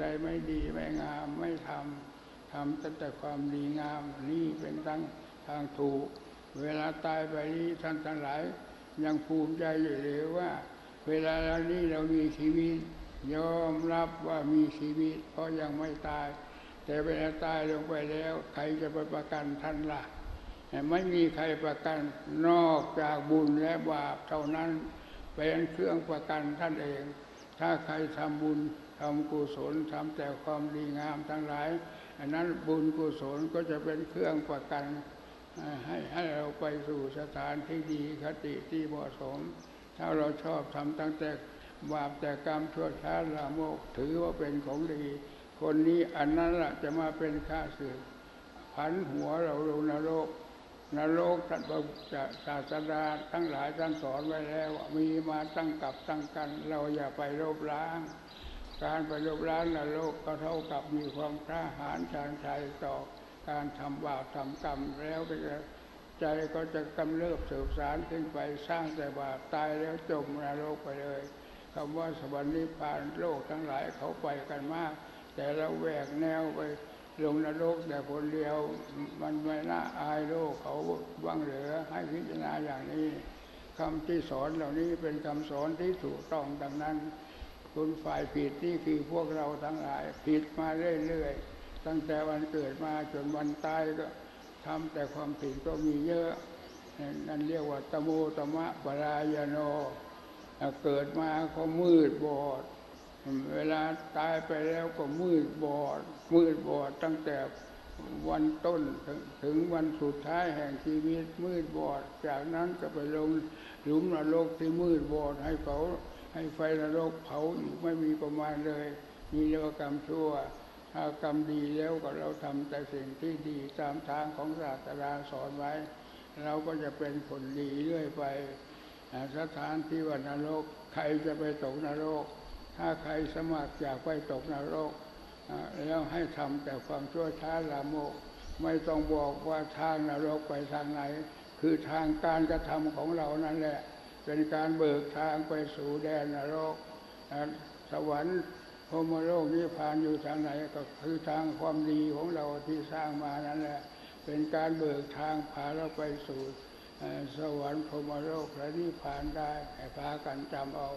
ใดไม่ดีไม่งามไม่ทำทำแต่แต่ความดีงามนี่เป็นทั้งทางถูก เวลาตายไปนี้ท่านทั้งหลาย ยังภูมิใจอยู่เลยว่า เวลาเรานี้เรามีชีวิต ยอมรับว่ามีชีวิต เพราะยังไม่ตาย แต่เวลาตายลงไปแล้ว ใครจะไปประกันท่านล่ะไม่มีใครประกันนอกจากบุญและบาปเท่านั้นเป็นเครื่องประกันท่านเอง ถ้าใครทำบุญ ทำกุศลทำแต่ความดีงามทั้งหลาย อันนั้นบุญกุศลก็จะเป็นเครื่องประกันให้ให้เราไปสู่สถานที่ดีคติที่เหมาะสม ถ้าเราชอบทำตั้งแต่บาปแต่กรรมชั่วช้าละโมกถือว่าเป็นของดี คนนี้อันนั้นละจะมาเป็นข้าศึกผันหัวเราลงนรกนรกท่านพระศาสดาทั้งหลายท่านสอนไว้แล้วว่ามีมาตั้งกับตั้งกัน เราอย่าไปลบล้าง การไปลบล้างนรกก็เท่ากับมีความกล้าหาญชาญชัยต่อการทำบาปทำกรรมแล้วไปใจก็จะกำเริบเสบสารขึ้นไปสร้างแต่บาปตายแล้วจมนรกไปเลยคำว่าสวรรค์นิพพานโลกทั้งหลายเขาไปกันมาก แต่เราแหวกแนวไปลงนรกแต่คนเดียวมันไม่น่าอายโลกเขาบ้างเหลือให้พิจารณาอย่างนี้คำที่สอนเหล่านี้เป็นคำสอนที่ถูกต้องดังนั้น คุณฝ่ายผิดนี่คือพวกเราทั้งหลายผิดมาเรื่อยๆ ตั้งแต่วันเกิดมาจนวันตายก็ทำแต่ความผิดก็มีเยอะ นั่นเรียกว่าตโมตมะปรายโน เกิดมาก็มืดบอด เวลาตายไปแล้วก็มืดบอด มืดบอดตั้งแต่วันต้นถึงวันสุดท้ายแห่งชีวิตมืดบอด จากนั้นก็ไปลงหลุมนรกที่มืดบอดให้เผา ให้ไฟนรกเผาอีกไม่มีประมาณเลย มีเรียกว่ากรรมชั่วถ้ากรรมดีแล้วก็เราทำแต่สิ่งที่ดีตามทางของศาสดาสอนไว้ เราก็จะเป็นผลดีเรื่อยไปสถานที่ว่านรกใครจะไปตกนรก ถ้าใครสมัครอยากไปตกนรกแล้วให้ทำแต่ความชั่วช้าละโมกไม่ต้องบอกว่าทางนรกไปทางไหน คือทางการกระทำของเรานั่นแหละ เป็นการเบิกทางไปสู่แดนนรกสวรรค์พรมโลกนิพพานอยู่ทางไหนก็คือทางความดีของเราที่สร้างมานั่นแหละ เป็นการเบิกทางพาเราไปสู่สวรรค์พรมโลกและนิพพานได้ให้พากันจำเอา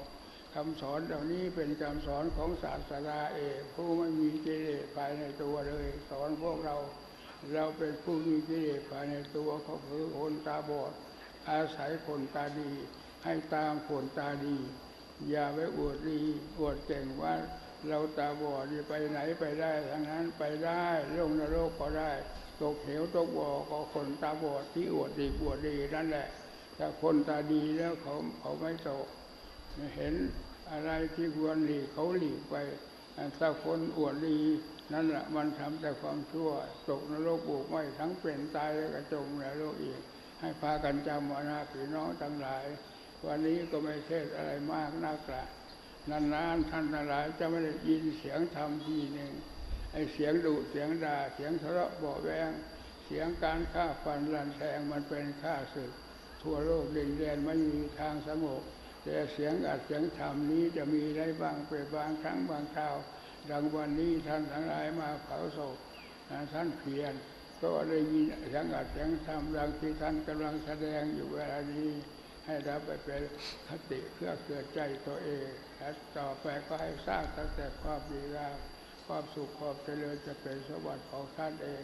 คำสอนเหล่านี้เป็นคำสอนของศาสดาเอกผู้ไม่มีกิเลสภายในตัวเลย สอนพวกเรา เราเป็นผู้มีกิเลสภายในตัวเขาคือคนตาบอดอาศัยคนตาดี ให้ตามคนตาดี อย่าไปอวดดีอวดเก่งว่าเราตาบอดไปไหนไปได้ทั้งนั้นไปได้ลงนรกก็ได้ตกเหวตกบ่อก็คนตาบอดที่อวดดีอวดดีนั่นแหละถ้าคนตาดีแล้วเขาเขาไม่ตกเห็นอะไรที่ควรหลีกเขาหลีกไปถ้าคนอวดดีนั่นแหละมันทำแต่ความชั่ว ตกนรกบุกไม่ทั้งเป็นตายแล้วก็จมนรกอีก ให้พากันจำวานาพี่น้องทั้งหลาย วันนี้ก็ไม่เทศอะไรมากนักละนานๆท่านทั้งหลายจะไม่ได้ยินเสียงธรรมทีหนึ่งไอเสียงดุเสียงด่าเสียงทะเลาะเบาแวงเสียงการฆ่าฟันลันแทงมันเป็นฆ่าศึก ทั่วโลกดินแดนไม่มีทางสงบแต่เสียงอัดเสียงธรรมนี้จะมีได้บ้างเป็นบางครั้งบางคราว ดังวันนี้ท่านทั้งหลายมาเผาศพท่านเพียรก็ได้ยินเสียงอัดเสียงธรรมดังที่ท่านกำลังแสดงอยู่เวลานี้ ให้รับไปเป็นคติเพื่อเกิดใจตัวเองและต่อไปก็ให้สร้างตั้งแต่ความดีงามความสุขความเจริญจะเป็นสมบัติของท่านเอง